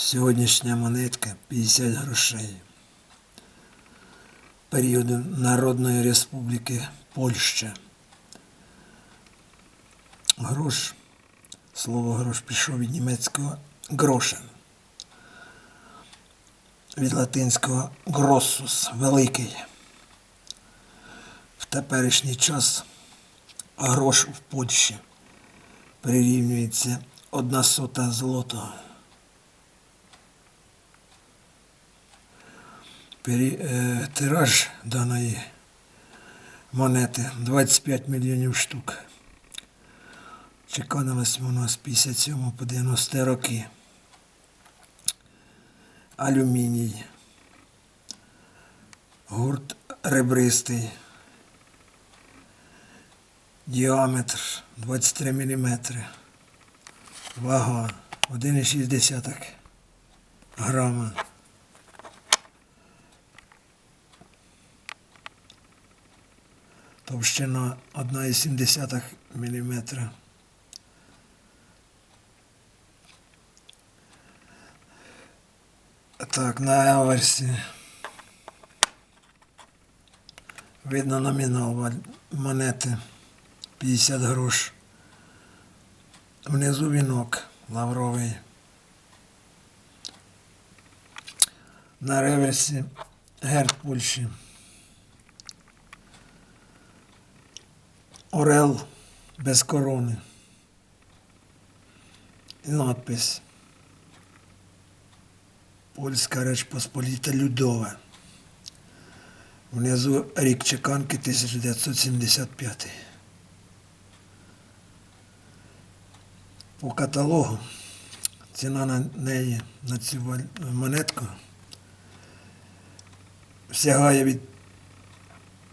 Сьогоднішня монетка 50 грошей. Періоду Народної Республіки Польща. Грош. Слово грош пішов від німецького грошен. Від латинського гроссус великий. В теперішній час грош в Польщі прирівнюється одна сота злотого. Тираж даної монети 25 мільйонів штук. Чеканилось воно з 57 по 90 роки. Алюміній. Гурт ребристий. Діаметр 23 мм. Вага 1,6 грама. Товщина 1,7 мм. Так, на аверсі видно номінал монети 50 грош. Внизу вінок лавровий. На реверсі герб Польщі. Орел без корони. І надпис. Польська Реч Посполіта Людова. Внизу рік чеканки 1975. По каталогу ціна на неї на цю монетку сягає від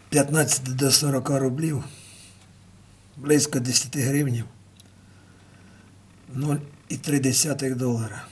15 до 40 рублів, близько 10 гривнів, 0,3 долара.